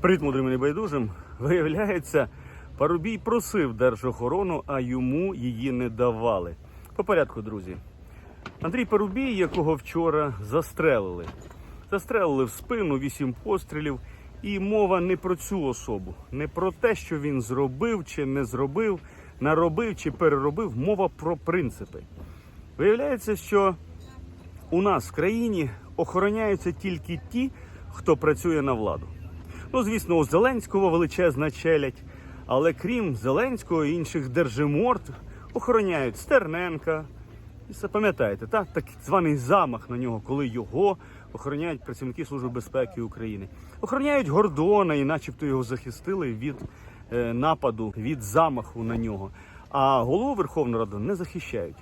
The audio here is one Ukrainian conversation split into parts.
Привіт, мудрим і небайдужим. Виявляється, Парубій просив держохорону, а йому її не давали. По порядку, друзі. Андрій Парубій, якого вчора застрелили. Застрелили в спину вісім пострілів. І мова не про цю особу, не про те, що він зробив чи не зробив, наробив чи переробив. Мова про принципи. Виявляється, що у нас в країні охороняються тільки ті, хто працює на владу. Ну, звісно, у Зеленського величезна челядь, але крім Зеленського і інших держиморд охороняють Стерненка. І пам'ятаєте, так? так званий замах на нього, коли його охороняють працівники Служби безпеки України. Охороняють Гордона і начебто його захистили від е, нападу, від замаху на нього. А голову Верховної Ради не захищають.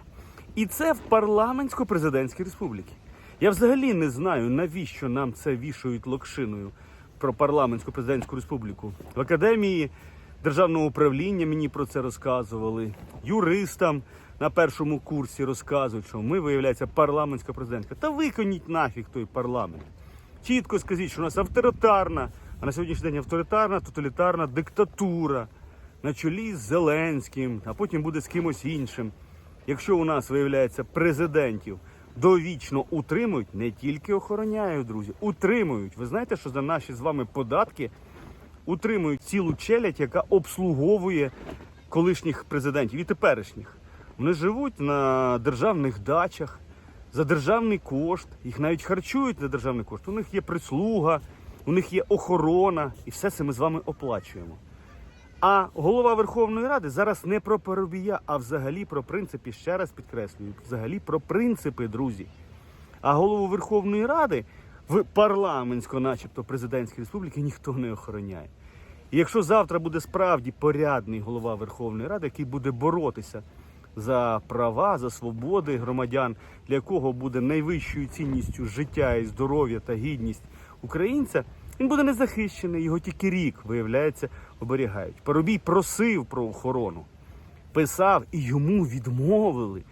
І це в парламентсько-президентській республіки. Я взагалі не знаю, навіщо нам це вішають локшиною про парламентську президентську республіку. В академії державного управління мені про це розказували. Юристам на першому курсі розказують, що ми, виявляється, парламентська президентка. Та виконіть нафіг той парламент. Чітко скажіть, що у нас авторитарна, а на сьогоднішній день авторитарна, тоталітарна диктатура на чолі з Зеленським, а потім буде з кимось іншим. Якщо у нас виявляється президентів довічно утримують, не тільки охороняють, друзі, утримують. Ви знаєте, що за наші з вами податки утримують цілу челядь, яка обслуговує колишніх президентів і теперішніх. Вони живуть на державних дачах за державний кошт, їх навіть харчують за державний кошт. У них є прислуга, у них є охорона, і все це ми з вами оплачуємо. А голова Верховної Ради зараз не про Парубія, а взагалі про принципи, ще раз підкреслюю, взагалі про принципи, друзі. А голову Верховної Ради в парламентсько, начебто президентській республіки, ніхто не охороняє. І якщо завтра буде справді порядний голова Верховної Ради, який буде боротися за права, за свободи громадян, для якого буде найвищою цінністю життя і здоров'я та гідність українця, він буде незахищений, його тільки рік, виявляється, оберігають. Парубій просив про охорону, писав і йому відмовили.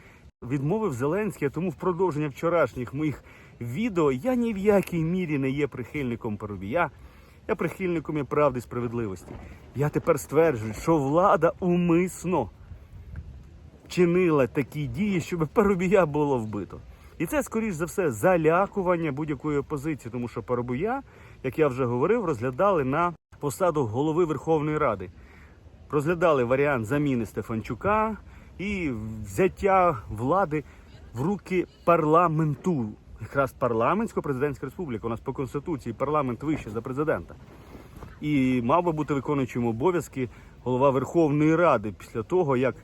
Відмовив Зеленський, тому в продовження вчорашніх моїх відео я ні в якій мірі не є прихильником Парубія. Я прихильником є правди і справедливості. Я тепер стверджую, що влада умисно чинила такі дії, щоб Парубія було вбито. І це, скоріш за все, залякування будь-якої опозиції, тому що Парубія, як я вже говорив, розглядали на посаду голови Верховної Ради. Розглядали варіант заміни Стефанчука і взяття влади в руки парламенту. Якраз парламентсько-президентська республіка. У нас по конституції парламент вище за президента. І мав би бути виконуючим обов'язки голова Верховної Ради після того, як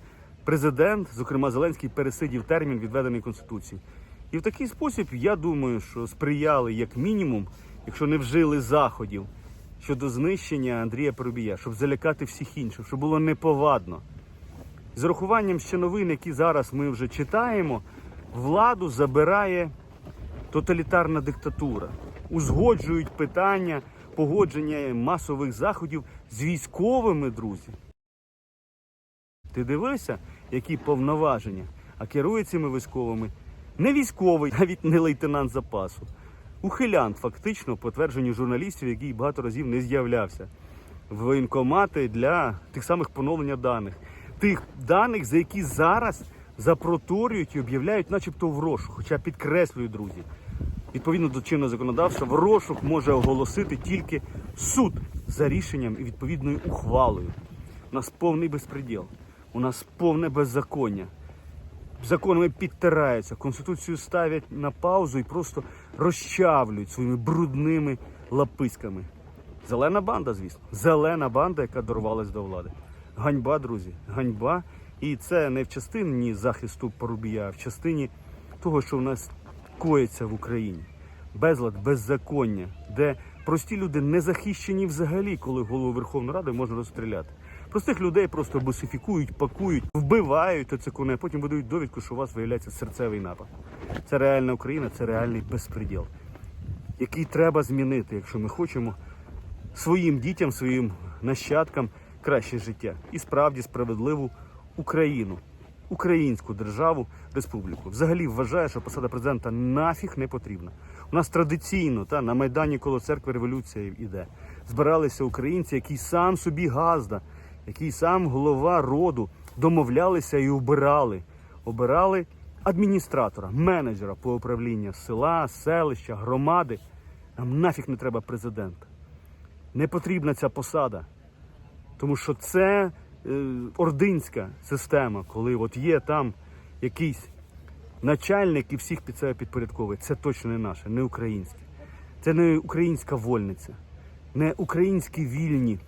президент, зокрема Зеленський, пересидів термін, відведений Конституцією. І в такий спосіб, я думаю, що сприяли як мінімум, якщо не вжили заходів щодо знищення Андрія Парубія, щоб залякати всіх інших, щоб було неповадно. З урахуванням ще новин, які зараз ми вже читаємо, владу забирає тоталітарна диктатура. Узгоджують питання погодження масових заходів з військовими, друзі. Ти дивишся, які повноваження, а керує цими військовими не військовий, навіть не лейтенант запасу. Ухилянт, фактично, по твердженню журналістів, який багато разів не з'являвся в воєнкомати для тих самих поновлення даних, тих даних, за які зараз запроторюють і об'являють, начебто в розшук. Хоча підкреслюю, друзі, відповідно до чинного законодавства, в розшук може оголосити тільки суд за рішенням і відповідною ухвалою. У нас повний безпреділ, у нас повне беззаконня законами підтираються, конституцію ставлять на паузу і просто розчавлюють своїми брудними лаписьками. Зелена банда, звісно, зелена банда, яка дорвалась до влади. Ганьба, друзі, ганьба. І це не в частині захисту Порубія, а в частині того, що в нас коїться в Україні. Безлад, беззаконня, де прості люди не захищені взагалі, коли голову Верховної Ради можна розстріляти. Простих людей просто босифікують, пакують, вбивають оцекуне, потім видають довідку, що у вас виявляється серцевий напад. Це реальна Україна, це реальний безпреділ, який треба змінити, якщо ми хочемо своїм дітям, своїм нащадкам краще життя і справді справедливу Україну, українську державу, республіку. Взагалі вважаю, що посада президента нафіг не потрібна. У нас традиційно та на майдані коло церкви революція йде. збиралися українці, який сам собі газда, який сам голова роду, домовлялися і обирали. Обирали адміністратора, менеджера по управлінню села, селища, громади. Нам нафіг не треба президента. Не потрібна ця посада. Тому що це е, ординська система, коли от є там якийсь начальник і всіх під себе підпорядковує. Це точно не наше, не українське. Це не українська вольниця, не українські вільні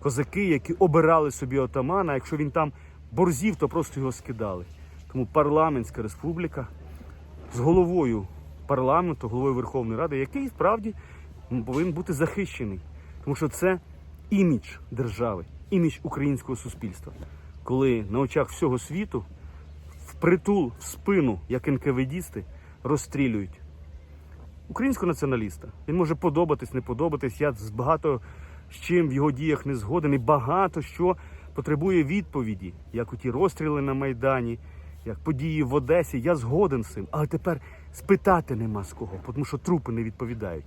козаки, які обирали собі отамана. Якщо він там борзів, то просто його скидали. Тому парламентська республіка з головою парламенту, головою Верховної Ради, який справді повинен бути захищений. Тому що це імідж держави, імідж українського суспільства. Коли на очах всього світу впритул в спину, як НКВДісти, розстрілюють українського націоналіста. Він може подобатись, не подобатись. Я з багато з чим в його діях не згоден, і багато що потребує відповіді, як у ті розстріли на Майдані, як події в Одесі. Я згоден з цим. Але тепер спитати нема з кого, тому що трупи не відповідають.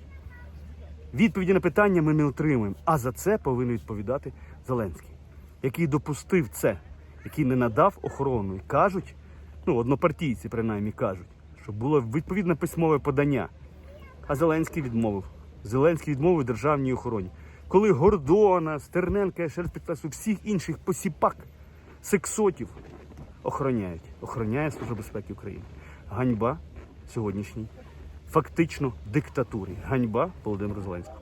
Відповіді на питання ми не отримуємо. А за це повинен відповідати Зеленський, який допустив це, який не надав охорону. І кажуть, ну, однопартійці принаймні кажуть, що було відповідне письмове подання. А Зеленський відмовив. Зеленський відмовив державній охороні. Коли Гордона, Стерненка, я ще раз підкреслюю, всіх інших посіпак, сексотів охороняють. Охороняє Служба безпеки України. Ганьба сьогоднішній, фактично диктатурі. Ганьба Володимиру Зеленському.